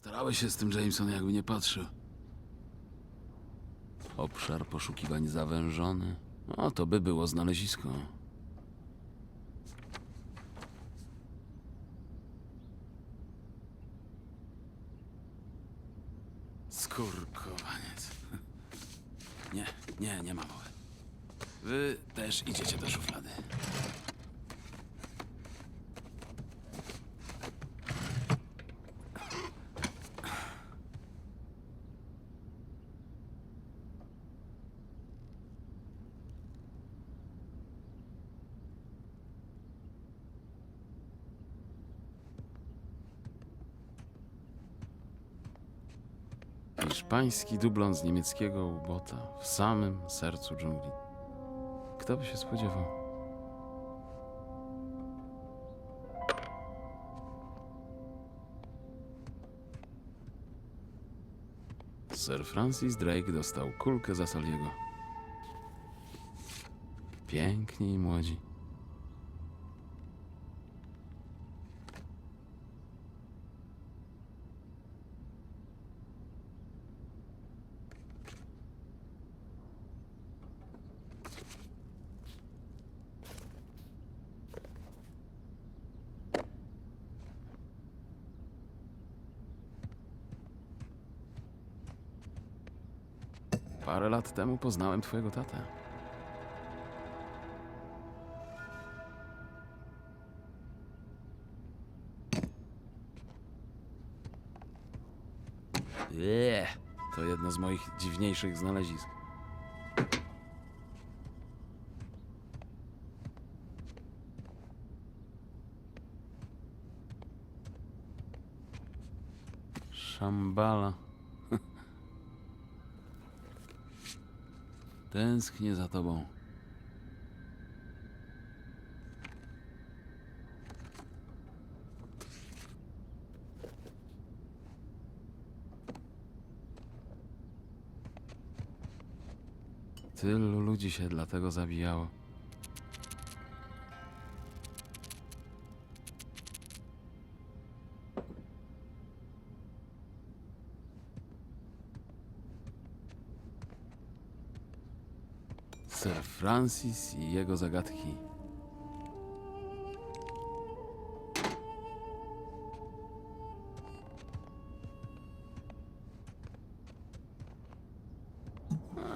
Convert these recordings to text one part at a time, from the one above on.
Starałeś się z tym Jameson, jakby nie patrzył. Obszar poszukiwań zawężony. No, to by było znalezisko. Skurkowaniec. Nie, nie, nie ma mowy. Wy też idziecie do szuflady. Hiszpański dublon z niemieckiego ubota w samym sercu dżungli. Kto by się spodziewał? Sir Francis Drake dostał kulkę za Saliego. Piękni i młodzi. Parę lat temu poznałem twojego tatę. Eee, to jedno z moich dziwniejszych znalezisk. Szambala. Tęsknię za tobą. Tylu ludzi się dlatego zabijało. Sir Francis i jego zagadki.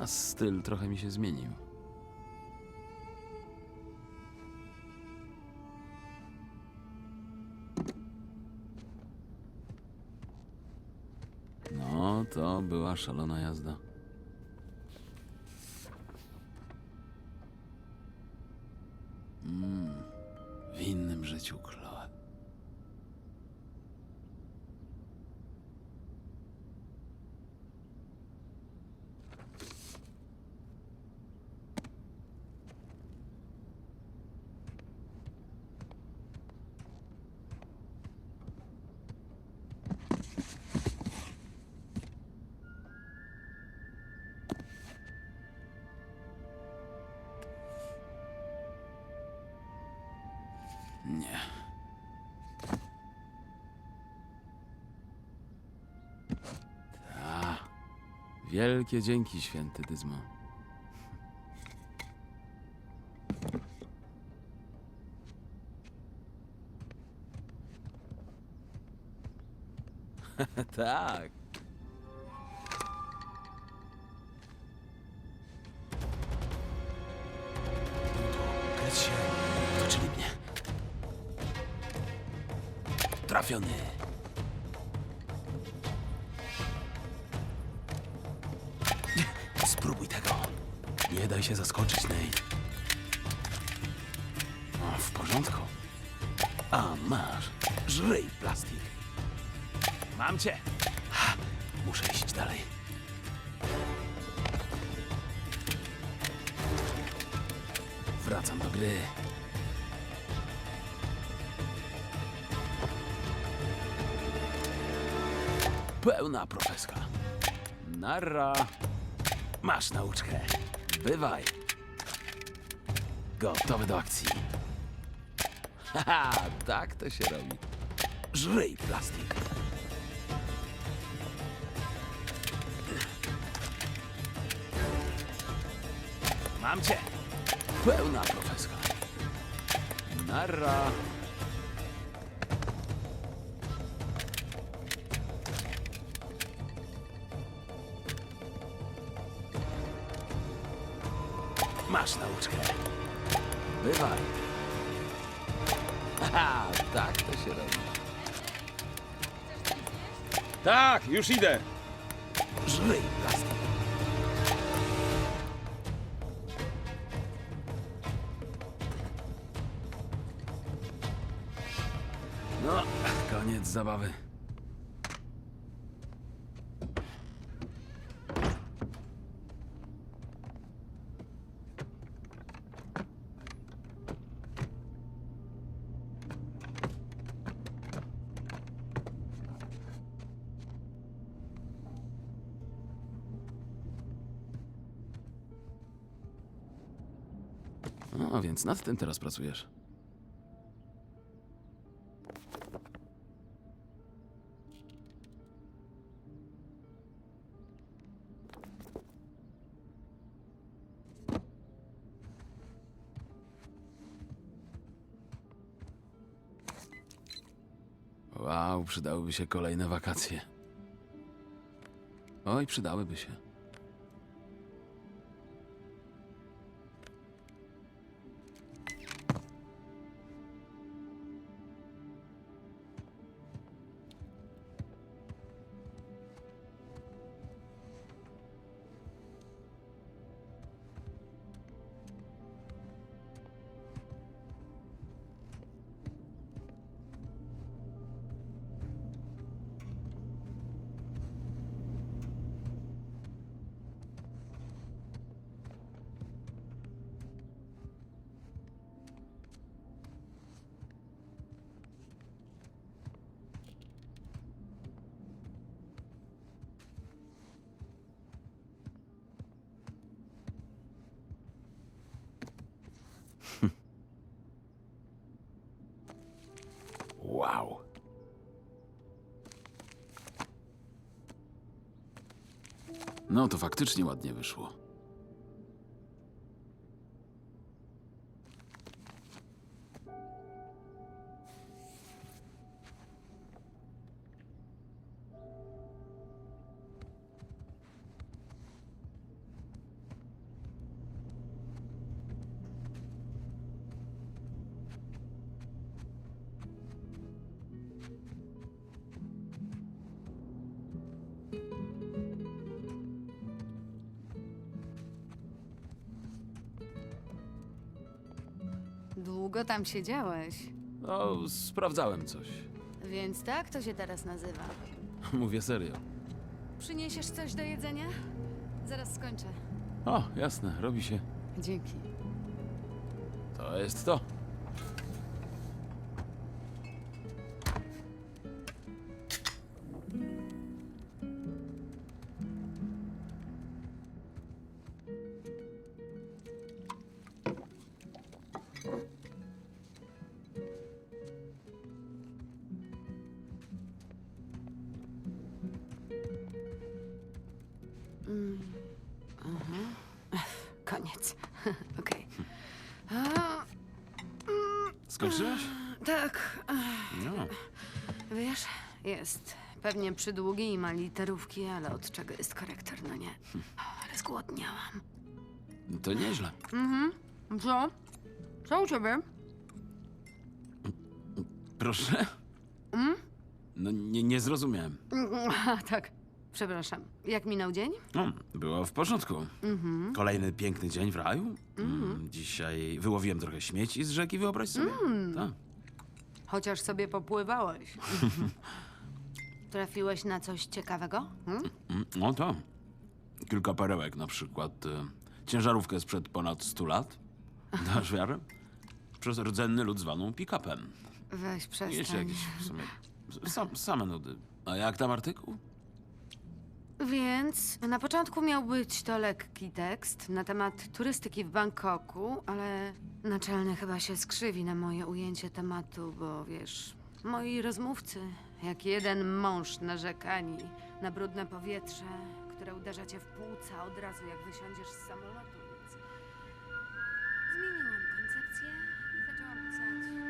A styl trochę mi się zmienił. No, to była szalona jazda. Życiu, Chloe. Wielkie dzięki, święty Dyzmo. tak. Trafiony. Się zaskoczyć, Nate. W porządku. A masz. Żryj plastik. Mam cię. Muszę iść dalej. Wracam do gry. Pełna profeska. Narra. Masz nauczkę. Bywaj. Gotowy do akcji. Haha, tak to się robi. Żryj plastik. Mam cię. Pełna profeska. Nara. Masz nauczkę. Bywaj. Aha, tak to się robi. Tak, już idę. Żryj plastik. No, koniec zabawy. No, więc nad tym teraz pracujesz. Wow, przydałyby się kolejne wakacje. Oj, przydałyby się. No to faktycznie ładnie wyszło. Długo tam siedziałeś, No, sprawdzałem coś. więc tak to się teraz nazywa. Mówię serio. Przyniesiesz coś do jedzenia? Zaraz skończę. O, jasne, robi się. Dzięki. To jest to. Pewnie przydługi i ma literówki, ale od czego jest korektor, no nie. Ale zgłodniałam. To nieźle. Co? Co u ciebie? Proszę? No, nie, nie zrozumiałem. A, tak. Przepraszam. Jak minął dzień? No, było w porządku. Kolejny piękny dzień w raju. Mm, Dzisiaj wyłowiłem trochę śmieci z rzeki, wyobraź sobie. Tak. Chociaż sobie popływałeś. Trafiłeś na coś ciekawego? Mm, No to. Kilka perełek, na przykład e, ciężarówkę sprzed ponad 100 lat. Dasz wiarę? Przez rdzenny lud zwaną pick-upem. Weź przestań. Jeszcze jakieś w sumie sam, same nudy. A jak tam artykuł? Więc na początku miał być to lekki tekst na temat turystyki w Bangkoku, ale naczelny chyba się skrzywi na moje ujęcie tematu, bo wiesz, moi rozmówcy, jak jeden mąż narzekani na brudne powietrze, które uderza cię w płuca od razu, jak wysiądziesz z samolotu, więc zmieniłam koncepcję i zaczęłam pisać.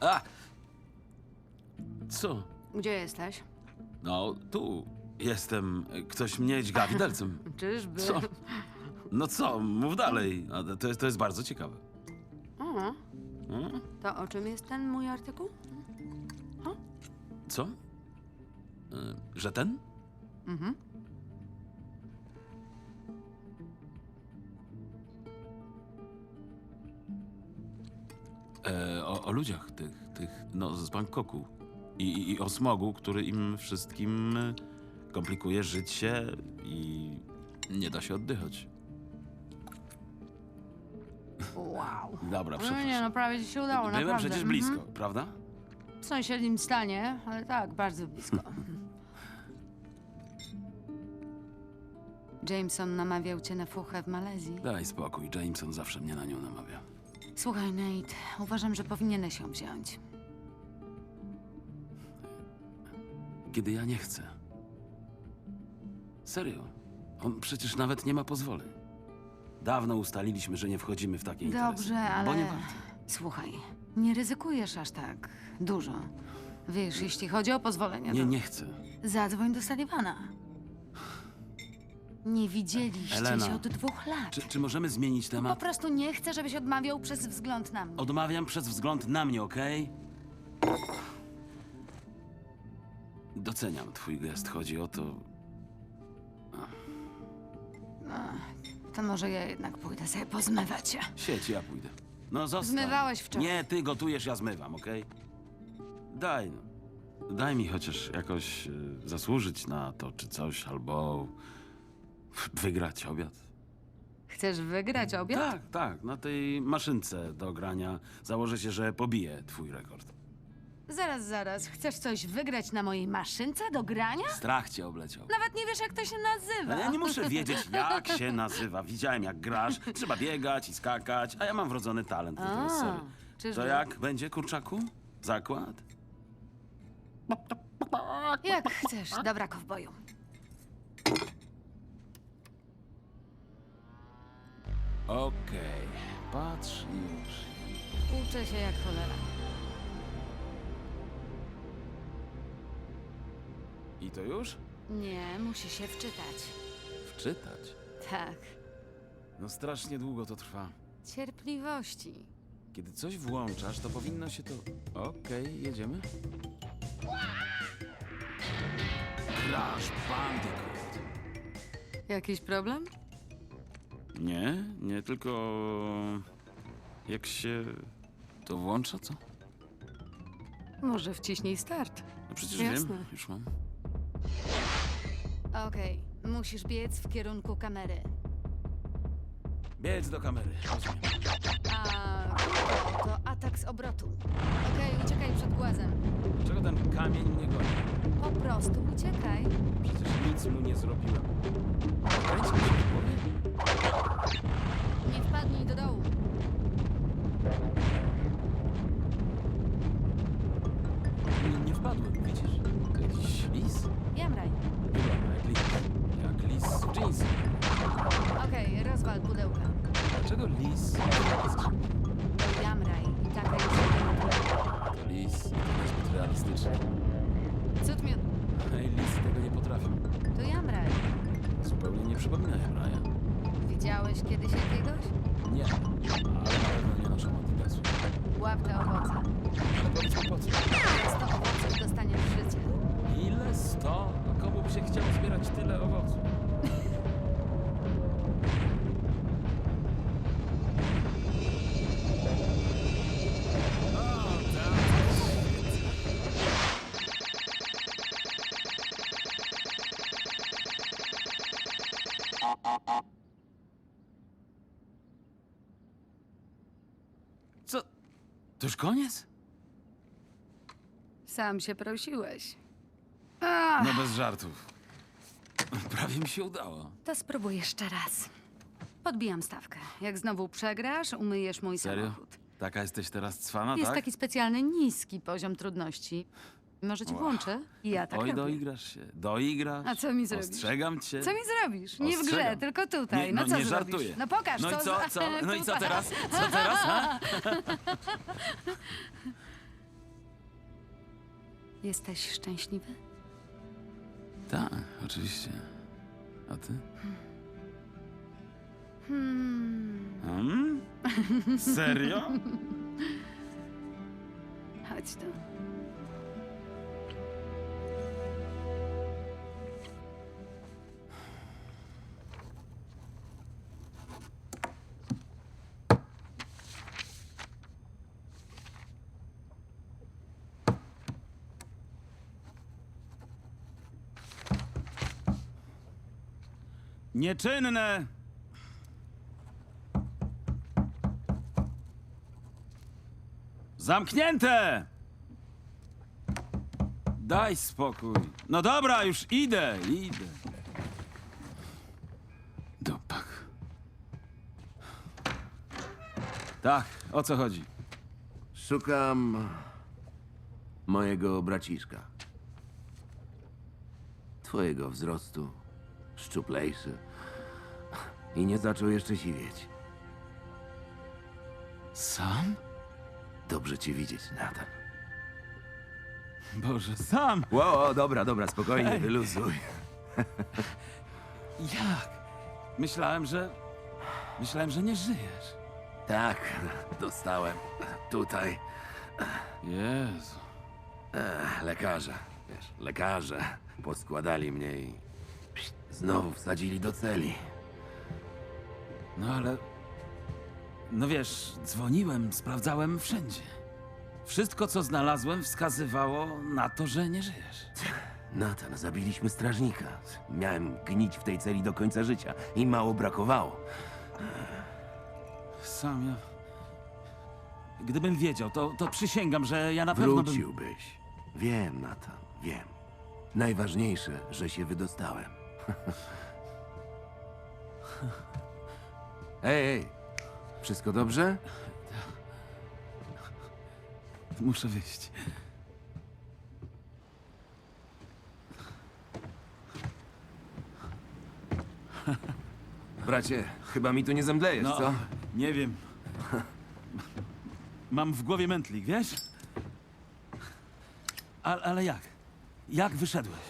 A! Co? Gdzie jesteś? No, tu jestem. Ktoś mnie dźga widelcem. Czyżby? Co? No co, mów dalej. A To jest, to jest bardzo ciekawe. O, to o czym jest ten mój artykuł? Co? Y, Że ten? Mhm. E, o, o ludziach tych, tych, no, z Bangkoku. I, i, I o smogu, który im wszystkim e, komplikuje życie i nie da się oddychać. Wow. Dobra, No przepraszam. nie, no prawie ci się udało, Byłem naprawdę. przecież Mhm. blisko, prawda? W sąsiednim stanie, ale tak, bardzo blisko. Jameson namawiał cię na fuchę w Malezji. Daj spokój, Jameson zawsze mnie na nią namawia. Słuchaj, Nate, uważam, że powinieneś ją wziąć. Kiedy ja nie chcę. Serio. On przecież nawet nie ma pozwoleń. Dawno ustaliliśmy, że nie wchodzimy w takie interesy. Dobrze, ale... Bo nie warto. Słuchaj, nie ryzykujesz aż tak dużo. Wiesz, jeśli chodzi o pozwolenie, Nie, to nie chcę. zadzwoń do Sullivana. Nie widzieliście Elena. się od dwóch lat. Czy, czy możemy zmienić Po temat? prostu nie chcę, żebyś odmawiał przez wzgląd na mnie. Odmawiam przez wzgląd na mnie, okej? Doceniam twój gest. Chodzi o to... To może ja jednak pójdę sobie pozmywać się. Sieć, ja pójdę. No zostań. Zmywałeś wczoraj. Nie, ty gotujesz, ja zmywam, okej? Daj no. Daj mi chociaż jakoś e, zasłużyć na to, czy coś, albo wygrać obiad. Chcesz wygrać obiad? Tak, tak, na tej maszynce do grania założę się, że pobiję twój rekord. Zaraz, zaraz. Chcesz coś wygrać na mojej maszynce do grania? Strach cię obleciał. Nawet nie wiesz, jak to się nazywa. Ale ja nie muszę wiedzieć, jak się nazywa. Widziałem, jak grasz. Trzeba biegać i skakać, a ja mam wrodzony talent do A, czyżby? To jak będzie, kurczaku? Zakład? Jak chcesz. Dobra, kowboju. Okej, patrz już. Uczę się jak cholera. I to już? Nie, musi się wczytać. Wczytać. Tak. No strasznie długo to trwa. Cierpliwości. Kiedy coś włączasz, to powinno się to... Okej, jedziemy? Crash Bandicoot. Jakiś problem? Nie, nie, tylko... Jak się to włącza, co? Może wciśnij start. No przecież Jasne. wiem, już mam. Okej, musisz biec w kierunku kamery. Biec do kamery, rozumiem. A to, to atak z obrotu. Okej, uciekaj przed głazem. Dlaczego ten kamień mnie goni? Po prostu uciekaj. Przecież nic mu nie zrobiłem. Kręci mi się w głowie? Nie wpadnij do dołu. Zupełnie nie przypominają Raja. Widziałeś kiedyś jakiegoś? Nie, ale na pewno nie noszą adidasu. Łap te owoce. Ale powiedz mi po co? Za 100 owoców dostaniesz życie. Ile? Sto? Komu by się chciało zbierać tyle owoców? To już koniec? Sam się prosiłeś. No bez żartów. Prawie mi się udało. To spróbuj jeszcze raz. Podbijam stawkę. Jak znowu przegrasz, umyjesz mój Serio? samochód. Taka jesteś teraz cwana, Jest tak? taki specjalny niski poziom trudności. Może ci Wow. włączę? I ja tak Oj, robię. doigrasz się. Doigrasz. A co mi zrobisz? Ostrzegam cię. Co mi zrobisz? Nie w grze, Ostrzegam. tylko tutaj. Nie, no, no co nie zrobisz? żartuję. No pokaż, No i co, za- co? No i co teraz? Co teraz, ha? Jesteś szczęśliwy? Tak, oczywiście. A ty? Hmm. Hmm? Serio? Chodź tu. Nieczynne! Zamknięte! Daj spokój. No dobra, już idę, idę. Dopak. Tak, o co chodzi? Szukam mojego braciszka. Twojego wzrostu, szczuplejszy. I nie zaczął jeszcze siwieć. Sam? Dobrze cię widzieć, Nathan. Boże, sam! Ło, wow, dobra, dobra, spokojnie, Ej. wyluzuj. Jak? Myślałem, że... Myślałem, że nie żyjesz. Tak, dostałem. Tutaj. Jezu. Ech, lekarze, wiesz, lekarze poskładali mnie i pst, znowu wsadzili do celi. No ale. No wiesz, dzwoniłem, sprawdzałem wszędzie. Wszystko, co znalazłem, wskazywało na to, że nie żyjesz. Nathan, zabiliśmy strażnika. Miałem gnić w tej celi do końca życia i mało brakowało. Sam ja. Gdybym wiedział, to, to przysięgam, że ja na pewno bym. Wróciłbyś. Wiem, Nathan, wiem. Najważniejsze, że się wydostałem. ej, ej, wszystko dobrze? Muszę wyjść. Bracie, chyba mi tu nie zemdlejesz, No, co? nie wiem. Mam w głowie mętlik, wiesz? A, ale jak? Jak wyszedłeś?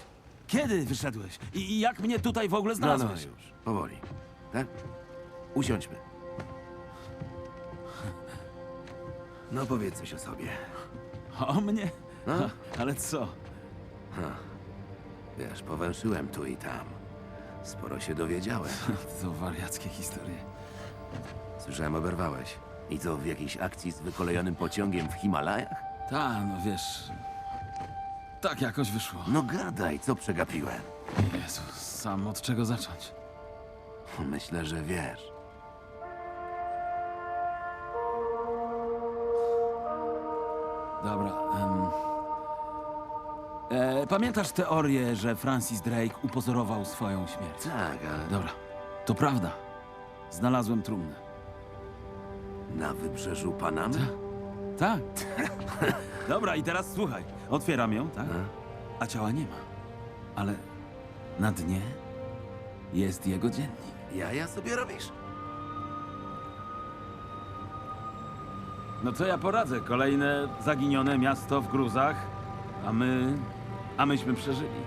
Kiedy wyszedłeś? I, I jak mnie tutaj w ogóle No, no, znalazłeś? już, powoli. Tak? Usiądźmy. No powiedz coś o sobie. O mnie? No. Ale co? Wiesz, powęszyłem tu i tam. Sporo się dowiedziałem. To wariackie historie. Słyszałem, oberwałeś. I to w jakiejś akcji z wykolejonym pociągiem w Himalajach? Ta, no wiesz... Tak jakoś wyszło. No gadaj, co przegapiłem. Jezus, sam od czego zacząć? Myślę, że wiesz. Dobra. em. E, pamiętasz teorię, że Francis Drake upozorował swoją śmierć? Tak, ale Dobra, to prawda. Znalazłem trumnę. na wybrzeżu Panamy? Tak. Dobra, i teraz słuchaj. Otwieram ją, tak? A ciała nie ma. Ale na dnie jest jego dziennik. Jaja sobie robisz? No co ja poradzę? Kolejne zaginione miasto w gruzach, a my... a myśmy przeżyli.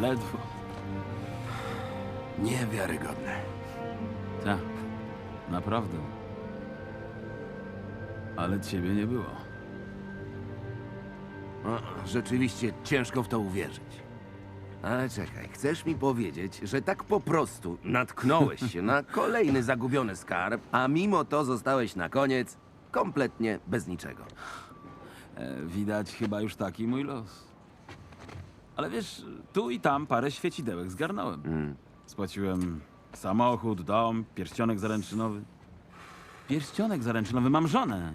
Ledwo. Niewiarygodne. Tak, naprawdę. Ale ciebie nie było. Rzeczywiście ciężko w to uwierzyć. Ale czekaj, chcesz mi powiedzieć, że tak po prostu natknąłeś się na kolejny zagubiony skarb, a mimo to zostałeś na koniec kompletnie bez niczego. E, widać chyba już taki mój los. Ale wiesz, tu i tam parę świecidełek zgarnąłem. Spłaciłem samochód, dom, pierścionek zaręczynowy. Pierścionek zaręczynowy, mam żonę.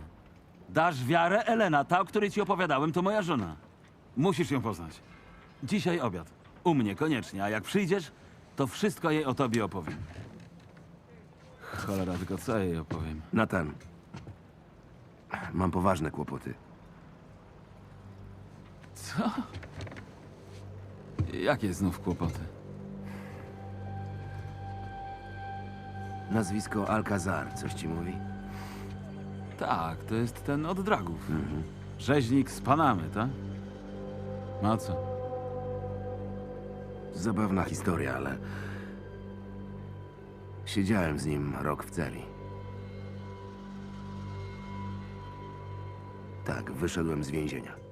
Dasz wiarę, Elena, ta, o której ci opowiadałem, to moja żona. Musisz ją poznać. Dzisiaj obiad. U mnie, koniecznie. A jak przyjdziesz, to wszystko jej o tobie opowiem. Cholera, tylko co jej opowiem? Natan, mam poważne kłopoty. Co? Jakie znów kłopoty? Nazwisko Alcazar, coś ci mówi? Tak, to jest ten od dragów. Rzeźnik z Panamy, tak? A co? Zabawna historia, ale... Siedziałem z nim rok w celi. Tak, wyszedłem z więzienia.